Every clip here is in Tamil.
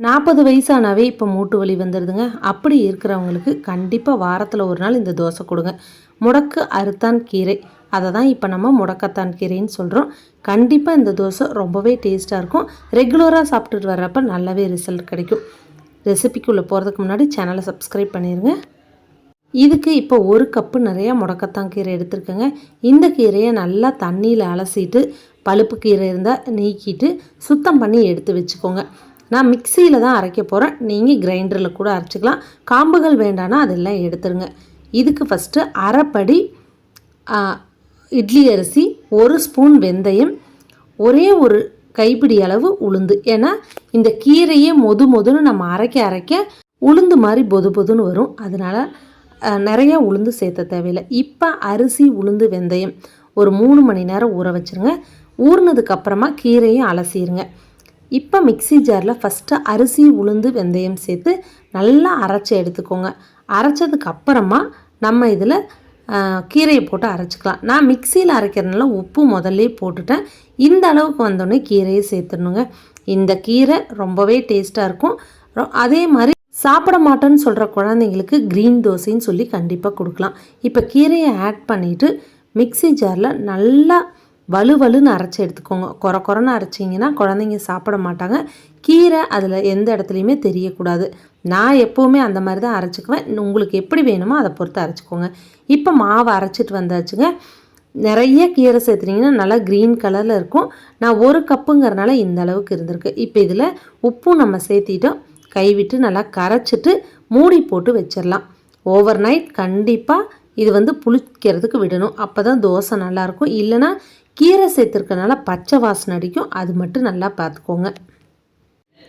நாற்பது வயசானாவே இப்போ மூட்டு வலி வந்துடுதுங்க அப்படி இருக்கிறவங்களுக்கு கண்டிப்பாக வாரத்தில் ஒரு நாள் இந்த தோசை கொடுங்க. முடக்கு அறுத்தான் கீரை. அதை தான் இப்போ நம்ம முடக்கத்தான் கீரைன்னு சொல்கிறோம் கண்டிப்பாக இந்த தோசை ரொம்பவே டேஸ்ட்டாக இருக்கும். ரெகுலராக சாப்பிட்டுட்டு வர்றப்ப நல்லாவே ரிசல்ட் கிடைக்கும். ரெசிபிக்குள்ளே போகிறதுக்கு முன்னாடி சேனலை சப்ஸ்கிரைப் பண்ணிடுங்க இதுக்கு இப்போ ஒரு கப்பு நிறையா முடக்கத்தான் கீரை எடுத்துருக்கேங்க. இந்த கீரையை நல்லா தண்ணியில் அலசிட்டு பழுப்பு கீரை இருந்தால் நீக்கிட்டு சுத்தம் பண்ணி எடுத்து வச்சுக்கோங்க. நான் மிக்சியில் தான் அரைக்க போகிறேன் நீங்கள் கிரைண்டரில் கூட அரைச்சிக்கலாம். காம்புகள் வேண்டானா அதெல்லாம் எடுத்துருங்க. இதுக்கு ஃபஸ்ட்டு அரைப்படி இட்லி அரிசி ஒரு ஸ்பூன் வெந்தயம் ஒரே ஒரு கைப்பிடி அளவு உளுந்து. ஏன்னா இந்த கீரையே மொது மொதுன்னு நம்ம அரைக்க அரைக்க உளுந்து மாதிரி பொது பொதுன்னு வரும். அதனால் நிறையா உளுந்து சேர்த்த தேவையில்லை. இப்போ அரிசி உளுந்து வெந்தயம் ஒரு மூணு மணி நேரம் ஊற வச்சுருங்க. ஊறினதுக்கப்புறமா கீரையும் அலசிடுங்க இப்போ மிக்ஸி ஜாரில் ஃபஸ்ட்டு அரிசி உளுந்து வெந்தயம் சேர்த்து நல்லா அரைச்சி எடுத்துக்கோங்க. அரைச்சதுக்கு அப்புறமா நம்ம இதில் கீரையை போட்டு அரைச்சிக்கலாம். நான் மிக்சியில் அரைக்கிறதுனால உப்பு முதல்ல போட்டுட்டேன். இந்த அளவுக்கு வந்தோடனே கீரையை சேர்த்துடணுங்க. இந்த கீரை ரொம்பவே டேஸ்ட்டாக இருக்கும். அதே மாதிரி சாப்பிட மாட்டேன்னு சொல்கிற குழந்தைங்களுக்கு க்ரீன் தோசைன்னு சொல்லி கண்டிப்பாக கொடுக்கலாம். இப்போ கீரையை ஆட் பண்ணிவிட்டு மிக்ஸி ஜாரில் நல்லா வலுவலுன்னு அரைச்சி எடுத்துக்கோங்க. குறை குறைன்னு அரைச்சிங்கன்னா குழந்தைங்க சாப்பிட மாட்டாங்க. கீரை அதில் எந்த இடத்துலையுமே தெரியக்கூடாது. நான் எப்போவுமே அந்த மாதிரி தான் அரைச்சிக்குவேன். உங்களுக்கு எப்படி வேணுமோ அதை பொறுத்து அரைச்சிக்கோங்க. இப்போ மாவை அரைச்சிட்டு வந்தாச்சுங்க. நிறைய கீரை சேர்த்துனீங்கன்னா நல்லா க்ரீன் கலரில் இருக்கும். நான் ஒரு கப்புங்கிறனால இந்த அளவுக்கு இருந்திருக்கு. இப்போ இதில் உப்பும் நம்ம சேர்த்திட்டோம். கைவிட்டு நல்லா கரைச்சிட்டு மூடி போட்டு வச்சிடலாம் ஓவர் நைட் கண்டிப்பாக இது வந்து புளிக்கிறதுக்கு விடணும். அப்போ தான் தோசை நல்லாயிருக்கும். இல்லைன்னா கீரை சேர்த்துருக்கனால பச்சை வாசனை அடிக்கும். அது மட்டும் நல்லா பார்த்துக்கோங்க.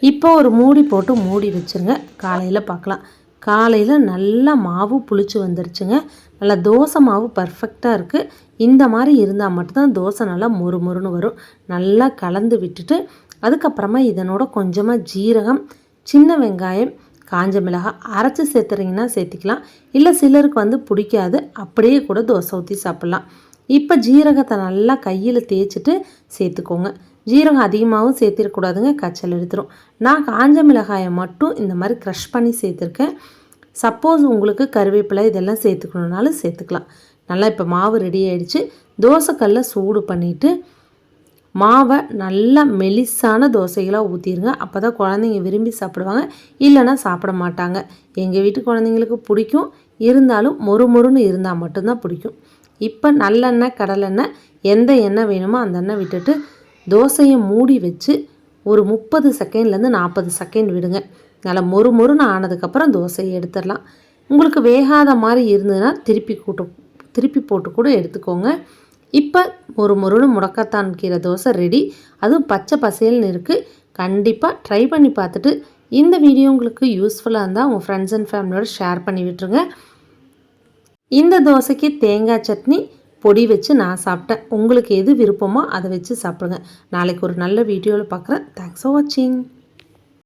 இப்போ ஒரு மூடி போட்டு மூடி வச்சுருங்க. காலையில் பார்க்கலாம். காலையில் நல்லா மாவு புளிச்சு வந்துருச்சுங்க. நல்லா தோசை மாவு பர்ஃபெக்டாக இருக்குது இந்த மாதிரி இருந்தால் மட்டும்தான் தோசை நல்லா மொறு மொறுன்னு வரும். நல்லா கலந்து விட்டுட்டு அதுக்கப்புறமா இதனோட கொஞ்சமாக ஜீரகம் சின்ன வெங்காயம் காஞ்ச மிளகாய் அரைச்சி சேர்த்துறீங்கன்னா சேர்த்திக்கலாம். இல்லை சிலருக்கு வந்து பிடிக்காது அப்படியே கூட தோசை ஊற்றி சாப்பிட்லாம். இப்போ ஜீரகத்தை நல்லா கையில் தேய்ச்சிட்டு சேர்த்துக்கோங்க. ஜீரகம் அதிகமாகவும் சேர்த்திடக்கூடாதுங்க கச்சல் எடுத்துரும். நான் காஞ்ச மிளகாயை மட்டும் இந்த மாதிரி க்ரஷ் பண்ணி சேர்த்துருக்கேன். சப்போஸ் உங்களுக்கு கருவேப்பிலை இதெல்லாம் சேர்த்துக்கணுன்னாலும் சேர்த்துக்கலாம். நல்லா இப்போ மாவு ரெடி ஆகிடுச்சு தோசைக்கல்ல சூடு பண்ணிவிட்டு மாவை நல்லா மெலிசான தோசைகளாக ஊற்றிடுங்க அப்போ தான் குழந்தைங்க விரும்பி சாப்பிடுவாங்க. இல்லைன்னா சாப்பிட மாட்டாங்க. எங்கள் வீட்டு குழந்தைங்களுக்கு பிடிக்கும். இருந்தாலும் மொறு மொறுன்னு இருந்தால் மட்டும்தான் பிடிக்கும். இப்போ நல்லெண்ணெய் கடலெண்ணெய் எந்த எண்ணெய் வேணுமோ அந்த எண்ணெய் விட்டுட்டு தோசையை மூடி வச்சு ஒரு முப்பது செகண்ட்லேருந்து நாற்பது செகண்ட் விடுங்க. நல்லா மொறு மொறுன்னு ஆனதுக்கப்புறம் தோசையை எடுத்துடலாம். உங்களுக்கு வேகாத மாதிரி இருந்ததுன்னா திருப்பி கூட்டு திருப்பி போட்டு கூட எடுத்துக்கோங்க. இப்போ ஒரு முருடு முடக்கத்தான் கீரை தோசை ரெடி அதுவும் பச்சை பசேல்னு இருக்குது கண்டிப்பாக ட்ரை பண்ணி பார்த்துட்டு இந்த வீடியோ உங்களுக்கு யூஸ்ஃபுல்லாக இருந்தால் உங்கள் ஃப்ரெண்ட்ஸ் அண்ட் ஃபேமிலியோட ஷேர் பண்ணி விட்டுருங்க. இந்த தோசைக்கு தேங்காய் சட்னி பொடி வச்சு நான் சாப்பிட்டேன். உங்களுக்கு எது விருப்பமோ அதை வச்சு சாப்பிடுங்க. நாளைக்கு ஒரு நல்ல வீடியோவில் பார்க்குறேன். தேங்க்ஸ் ஃபார் வாட்சிங்